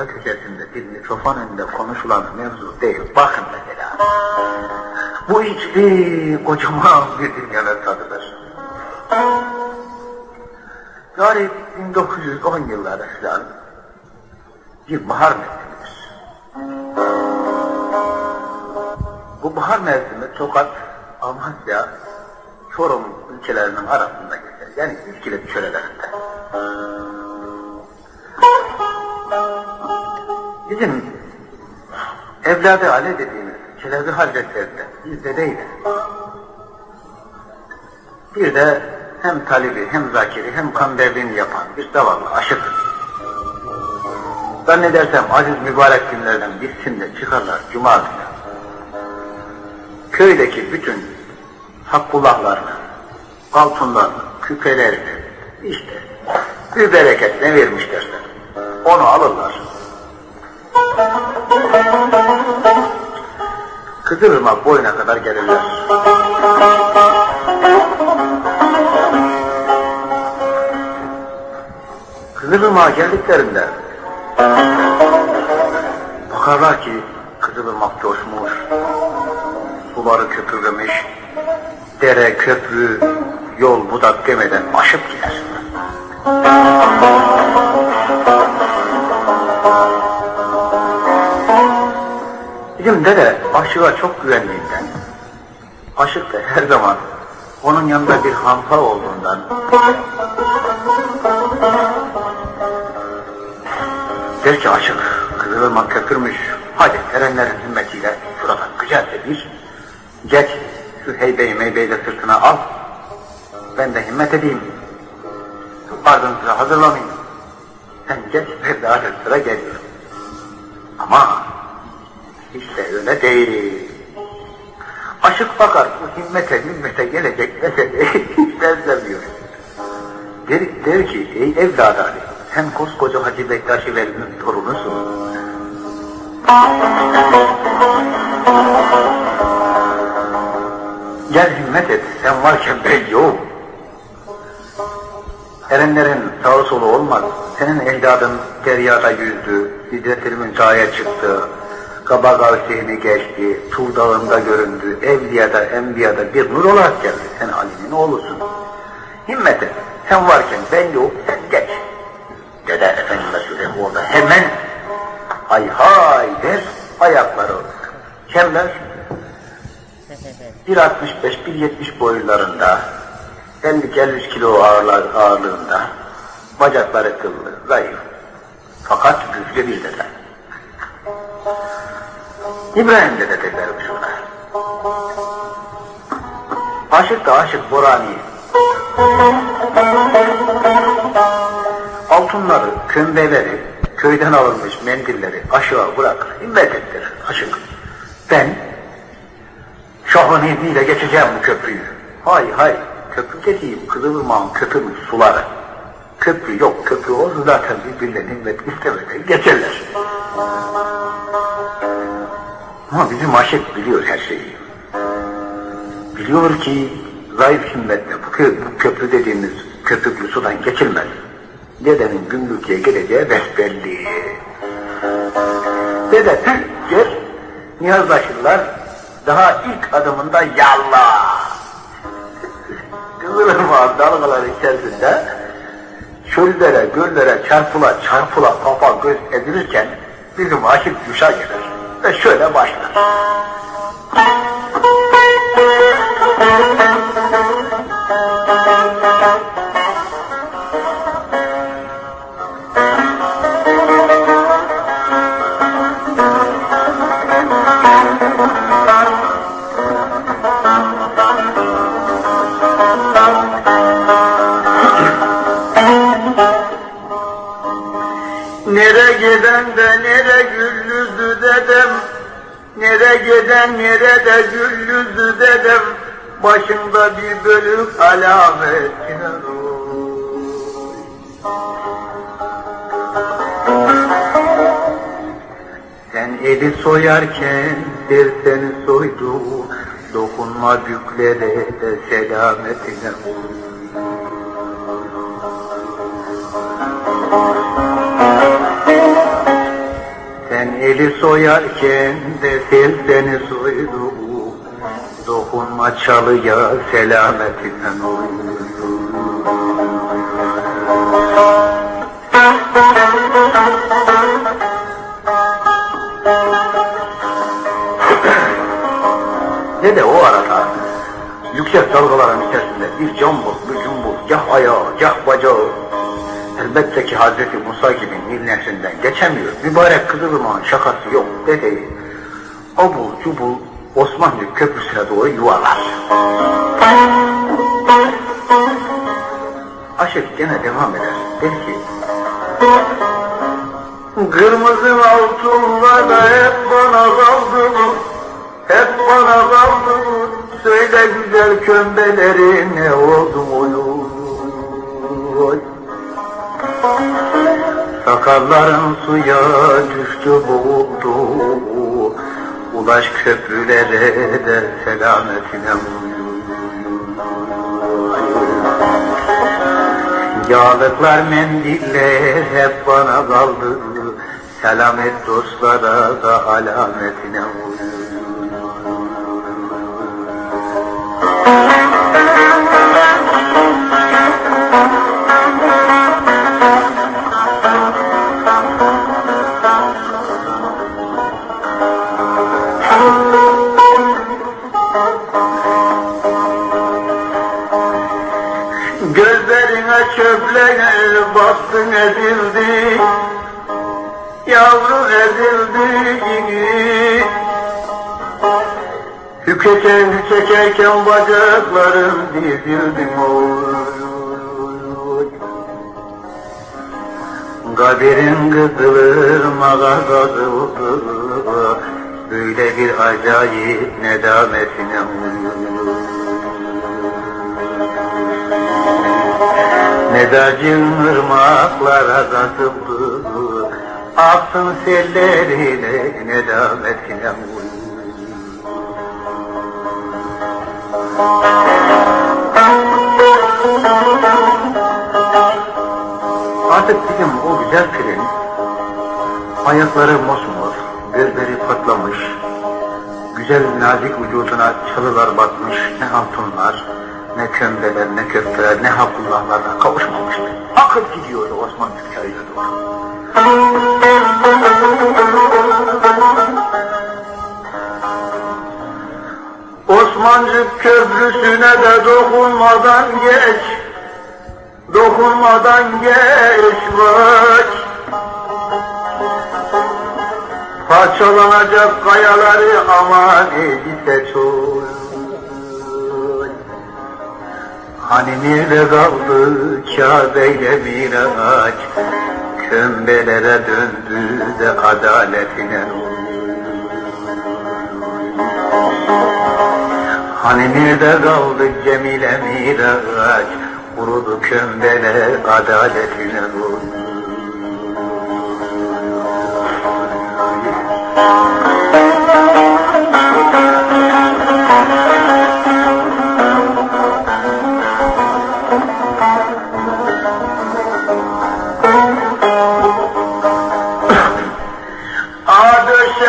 oda köşesinde bir mikrofon önünde konuşulan mevzu değil. Bakın mesela. Bu içli kocaman bir dünyanın tadıdır. Yani 1910 yılları falan bir bahar mevsimidir. Bu bahar mevsimi Tokat, Amasya, Çorum ülkelerinin arasında geçer. Yani İskilip çörelerinde. Bizim evladı Ali dediğimiz Çelebi Hazretleri'nde bizde değil. Bir de hem talibi hem zakiri hem kamberliğini yapan bir zavallı aşık. Zannedersem aziz mübarek günlerden birisinde çıkarlar cuma günü. Köydeki bütün hakkullahlarını, altınlarını, küpelerini işte bir bereketine vermişlerse onu alırlar. Kızılırmak boyuna kadar gelirler. Kızılırmak'a geldiklerinde bakarlar ki Kızılırmak coşmuş, suları köpürlemiş, dere, köprü, yol, budak demeden aşıp gider. Bizim dede aşığa çok güvendiğinden, aşık da her zaman onun yanında bir hampa olduğundan. Der ki aşık kızılırmak köpürmüş hadi erenlerin himmetiyle şuradan güzelce bir. Geç şu heybeyi meybeyi de sırtına al. Ben de himmet edeyim. Ardınızı hazırlamayın sen geç ve daha sıra geliyor ama işte öyle değil aşık bakar bu himmete himmete gelecek meseleyi hiç benzemiyor der, der ki ey evladı Ali sen koskoca Hacı Bektaşi Veli'nin torunusun. Gel himmet et, sen varken ben yok. Erenlerin sağı solu olmaz. Senin ecdadın deryada yüzdü, Hidret-i Müntaha'ya çıktı, Kaba Gavsi'ni geçti, Tur Dağı'nda göründü, Evliya'da, Enbiya'da bir nur olarak geldi. Sen Ali'nin oğlusun. Himmet et, sen varken ben yok, sen geç. Dede Efendime Söyleyeyim orada hemen hay hay der ayakları kemler 1.65 1.70 boylarında 50-53 kilo ağırlar, ağırlığında bacakları kıllı, zayıf fakat güçlü bir dede. İbrahim dede derler şuna. Aşık da aşık Borani. Altınları, kömbeleri, köyden alınmış mendilleri aşağı bırakır, himmet ettirir aşık. Ben Şahın izniyle geçeceğim bu köprüyü. Hay hay, köprü dediğim Kızılırmak'ın köpürmüş suları. Köprü yok, köprü olsa zaten birbirlerine himmet istemeden geçerler. Ama bizim aşık biliyor her şeyi. Biliyor ki zayıf himmetle bu, kö bu köprü dediğimiz köpüklü sudan geçilmez. Dedenin gümrükçeye geleceği besbelli. Dede Türk der, Niyazlaşırlar, daha ilk adımında yallah. Kızılırmağın dalgaları içerisinde çöllere, göllere çarpıla çarpıla kafa göz edilirken bizim aşık yuşa gelir ve şöyle başlar. Nere giden de nere gül yüzlü dedem. Nere giden nere de gül yüzlü dedem. Başında bir bölük alametine Sen eli soyarken der seni soydu. Dokunma büklere de selametine vur Seli soyarken de seni soydu. Dokunma çalıya selametinden uyuyor Ne de o arada yüksek dalgaların içerisinde bir cambul, bir cumbul, gah ayağı, gah bacağı. Elbette ki Hazreti Musa gibi Nil geçemiyor. Mübarek Kızılırmak'ın şakası yok dedeyi. Abul cubul Osmanlı köprüsüne doğru yuvarlar. Aşık gene devam eder. Der ki, Kırmızı altınlar hep bana kaldı Hep bana kaldı Söyle güzel kömbeleri ne oldu oy Sakalların suya düştü boğuldu. Ulaş köprülere de selametine Yağlıklar mendiller hep bana kaldı. Selamet dostlara da alametine Gözlerine çöpler bastın ezildi Yavru ezildi yine. Hüketen çekerken bacaklarım dizildi oy Kaderin kızılırmağa kazıldı Böyle bir acayip nedametine uyuyor Nedacın ırmaklara kazıldı Aksın selleriyle nedametine uyuyor Artık bizim o güzel pirin ayakları mosmor, gözleri patlamış, güzel nazik vücuduna çalılar batmış, ne altınlar, ne kömbeler, ne köfteler, ne hakullahlarla kavuşmamıştı. Akıp gidiyordu Osman Tükkari'ye doğru. Osmancık köprüsüne de dokunmadan geç Dokunmadan geç vay Parçalanacak kayaları aman elbise çoğu Hani nerede kaldı Kabe'yle miraç, kömbelere döndü de adaletine Hani nerede kaldı Cemile Miraç. Kurudu kömbele adaletine vur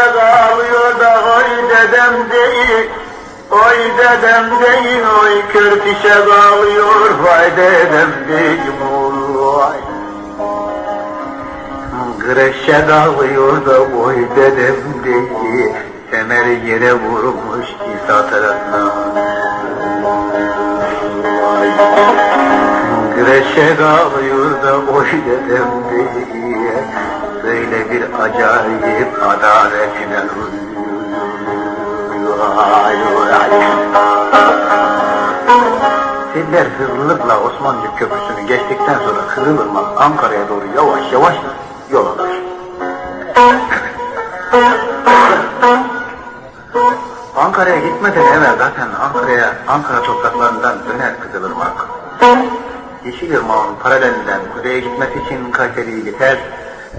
Döşek ağlıyor da oy dedem değil. Oy dedem değil oy kör fişek ağlıyor Vay dedem değil vay. Greşe dağılıyor da oy dedem değil. Semeri yere vurmuş İsa tarafına. Greşe dağılıyor da oy dedem değil Böyle bir acayip adaletine Siller hızlılıkla Osmancık Köprüsü'nü geçtikten sonra Kızılırmak Ankara'ya doğru yavaş yavaş yol alır. Ankara'ya gitmeden evvel zaten Ankara'ya, Ankara topraklarından döner Kızılırmak. Yeşilırmak'ın paralelinden kuzeye gitmesi için Kayseri'yi geçer,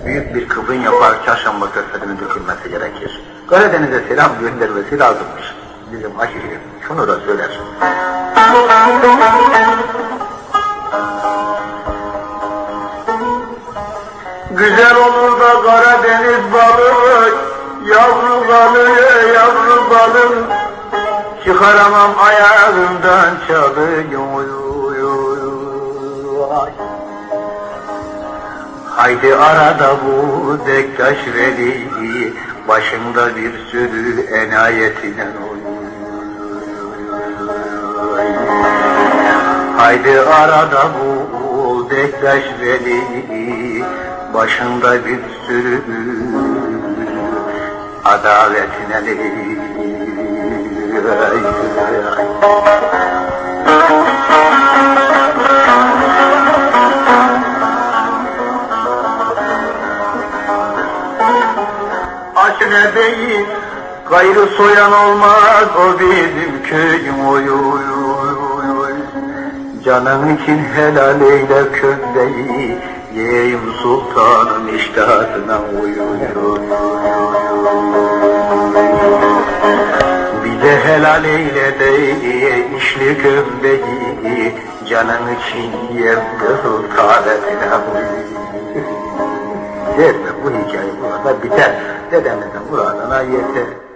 büyük bir kıvrım yapar, çarşamba körfezinin dökülmesi gerekir. Karadeniz'e selam göndermesi lazımmış. Bizim aşırı şunu da söyler. Güzel olur da Karadeniz balığı Yavru balığı yavru balım Çıkaramam ayağından çalıyı Haydi arada bu dektaş veli Başında bir sürü enayetine Haydi arada bu dektaş veli Başında bir sürü adaletine Aşne o bizim köyüm oy oy oy oy oy. Canın için helal eyle kömbeyi Yiyeyim sultanın iştahına uyuyor Bir de helal eyle de işli kömbeyi Canın için yem kızıl tanesine uyuyor Derme bu hikaye burada biter. Dedemizin muradına yeter